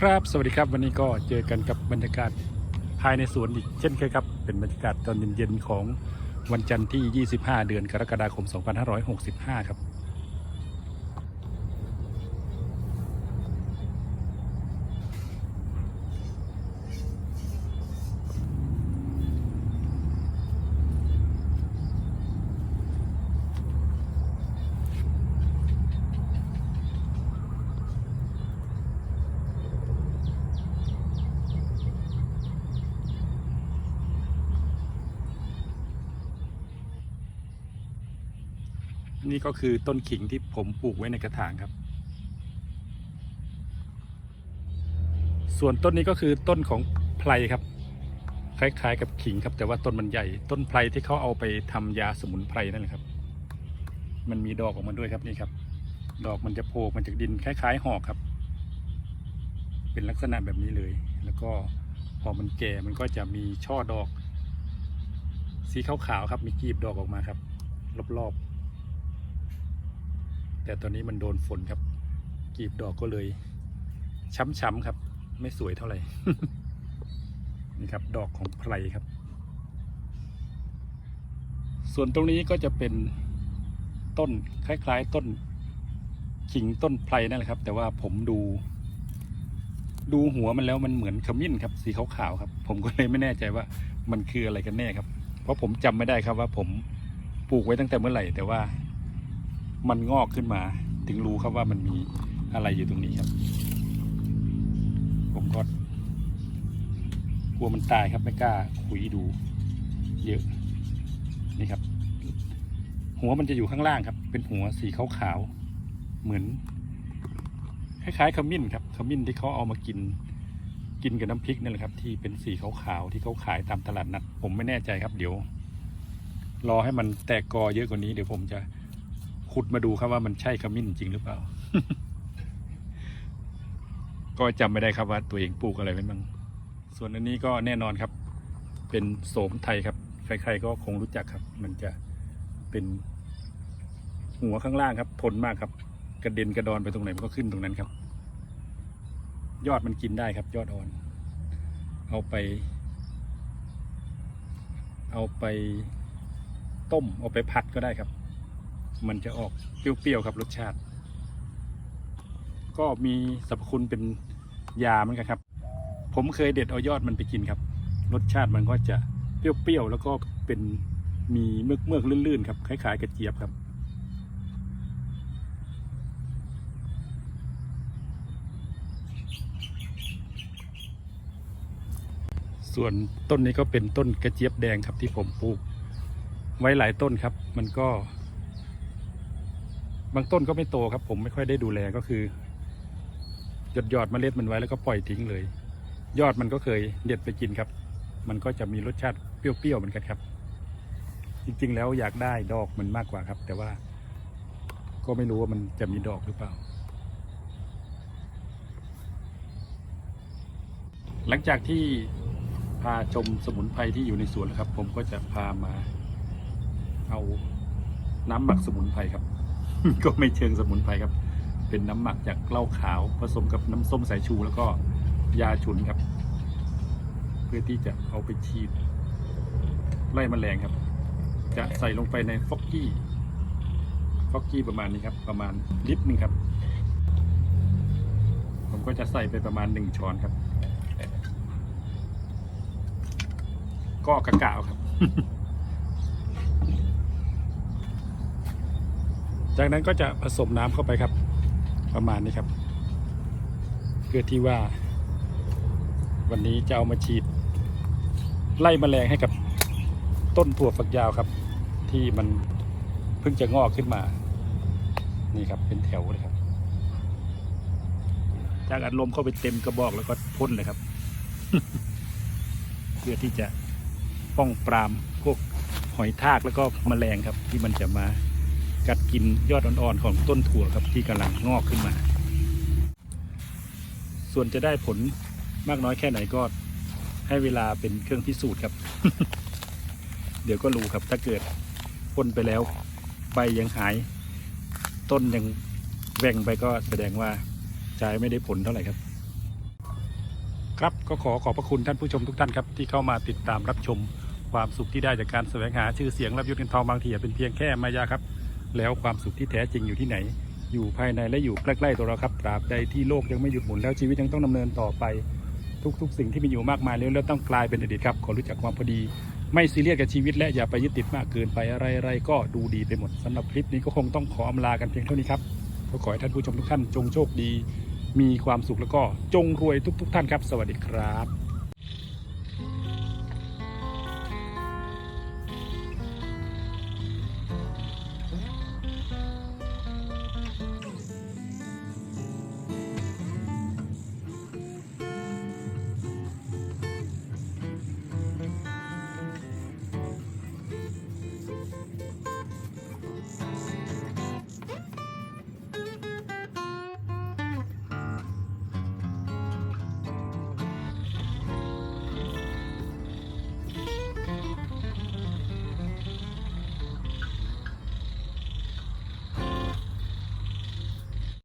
ครับสวัสดีครับวันนี้ก็เจอกันกับบรรยากาศภายในสวนอีกเช่นเคยครับ เป็นบรรยากาศตอนเย็นๆของวันจันทร์ที่ 25 เดือนกรกฎาคม 2565 ครับ นี่ก็คือต้นขิงที่ผมปลูกไว้ในกระถางครับ ส่วนต้นนี้ก็คือต้นของไพรครับ คล้ายๆ กับขิงครับ แต่ว่าต้นมันใหญ่ ต้นไพรที่เขาเอาไปทำยาสมุนไพรนั่นแหละครับ มันมีดอกออกมาด้วยครับนี่ครับ ดอกมันจะโผล่มาจากดินคล้าย ๆ หอกครับ เป็นลักษณะแบบนี้เลย แล้วก็พอมันแก่มันก็จะมีช่อดอก สีขาวๆครับ มีกลีบดอกออกมาครับ รอบๆ แต่ตอนนี้มันโดนฝนครับ กีบดอกก็เลย ช้ำๆครับ ไม่สวยเท่าไหร่ นี่ครับ ดอกของไพรครับ ส่วนตรงนี้ก็จะเป็นต้นคล้ายๆ ต้นขิงต้นไพรนั่นแหละครับ แต่ว่าผมดู ดูหัวมันแล้วมันเหมือนขมิ้นครับ สีขาวๆครับ ผมก็เลยไม่แน่ใจว่ามันคืออะไรกันแน่ครับ เพราะผมจำไม่ได้ครับว่าผมปลูกไว้ตั้งแต่เมื่อไหร่แต่ว่า มันงอกขึ้นมา ถึงรู้ครับว่ามันมีอะไรอยู่ตรงนี้ครับ ผมก็กลัวมันตายครับไม่กล้าคุยดูเยอะนี่ครับ หัวมันจะอยู่ข้างล่างครับ เป็นหัวสีขาวๆเหมือน คล้ายๆขมิ้นครับขมิ้นที่เขาเอามากินกินกับน้ำพริกนั่นแหละครับ ที่เป็นสีขาวๆที่เขาขายตามตลาดนัดผมไม่แน่ใจครับ เดี๋ยว รอให้มันแตกกอเยอะกว่านี้เดี๋ยวผมจะ ขุดมาดูครับว่ามันใช่ขมิ้นจริงหรือเปล่า ก็จำไม่ได้ครับว่าตัวเองปลูกอะไรไว้บ้างส่วนอันนี้ก็แน่นอนครับ เป็นโสมไทยครับ ใครๆก็คงรู้จักครับ มันจะเป็นหัวข้างล่างครับ ทนมากครับ กระเด็นกระดอนไปตรงไหนมันก็ขึ้นตรงนั้นครับ ยอดมันกินได้ครับ ยอดอ่อน เอาไป เอาไปต้ม เอาไปผัดก็ได้ครับ มันจะออกเปรี้ยวๆครับรสชาติ ก็มีสรรพคุณเป็นยาเหมือนกันครับ ผมเคยเด็ดเอายอดมันไปกินครับ รสชาติมันก็จะเปรี้ยวๆแล้วก็เป็นมีเมือกเมือกลื่นๆครับคล้ายๆกระเจี๊ยบครับ ส่วนต้นนี้ก็เป็นต้นกระเจี๊ยบแดงครับที่ผมปลูก ไว้หลายต้นครับ มันก็ บางต้นก็ไม่โตครับ ผมไม่ค่อยได้ดูแลก็คือ หยดหยอดๆเมล็ดมันไว้แล้วก็ปล่อยทิ้งเลย ยอดมันก็เคยเด็ดไปกินครับ มันก็จะมีรสชาติเปรี้ยวๆเหมือนกันครับ จริงๆ แล้วอยากได้ดอกมันมากกว่าครับ แต่ว่า ก็ไม่รู้ว่ามันจะมีดอกหรือเปล่า หลังจากที่พาชมสมุนไพรที่อยู่ในสวนครับ ผมก็จะพามา เอาน้ำหมักสมุนไพรครับ ก็ไม่เชิงสมุนไพรครับ เป็นน้ำหมักจากเหล้าขาว ผสมกับน้ำส้มสายชูแล้วก็ยาฉุนครับ เพื่อที่จะเอาไปฉีด ไล่แมลงครับ จะใส่ลงไปในฟอกกี้ฟอกกี้ประมาณนี้ครับ ประมาณลิตรหนึงครับ ผมก็จะใส่ไปประมาณหนึ่งช้อนครับ ก็กะกะเอาครับ จากนั้นก็จะผสมน้ำเข้าไปครับ ประมาณนี้ครับ เพื่อที่ว่า วันนี้จะเอามาฉีด ไล่แมลงให้กับต้นถั่วฝักยาวครับ ที่มันเพิ่งจะงอกขึ้นมา นี่ครับเป็นแถวเลยครับจากอัดลมเข้าไปเต็มกระบอกแล้วก็พ่นเลยครับ เพื่อที่จะป้องปรามพวกหอยทากแล้วก็แมลงครับ ที่มันจะมา กัดกินยอดอ่อนๆของต้นถั่วครับที่กำลังงอกขึ้นมา ส่วนจะได้ผลมากน้อยแค่ไหนก็ให้เวลาเป็นเครื่องพิสูจน์ครับ เดี๋ยวก็รู้ครับถ้าเกิดพ่นไปแล้วใบยังหาย ต้นยังแหว่งไปก็แสดงว่าใช้ไม่ได้ผลเท่าไหร่ครับ ครับก็ขอขอบพระคุณท่านผู้ชมทุกท่านครับ ที่เข้ามาติดตามรับชมความสุขที่ได้จากการแสวงหาชื่อเสียงรับยศเงินทองบางทีเป็นเพียงแค่มายาครับ แล้วความสุขที่แท้จริงอยู่ที่ไหน อยู่ภายในและอยู่ใกล้ๆตัวเราครับตราบใดที่โลกยังไม่หยุดหมุนแล้วชีวิตยังต้องดำเนินต่อไป ทุกๆ สิ่งที่มีอยู่มากมายแล้วต้องกลายเป็นอดีตครับขอรู้จักความพอดี ไม่ซีเรียสกับชีวิต และอย่าไปยึดติดมากเกินไปอะไรๆก็ดูดีไปหมดสำหรับคลิปนี้ก็คงต้องขออำลากันเพียงเท่านี้ครับก็ขอให้ท่านผู้ชมทุกท่านจงโชคดี มีความสุขแล้วก็จงรวยทุก ๆ ท่านครับ สวัสดีครับ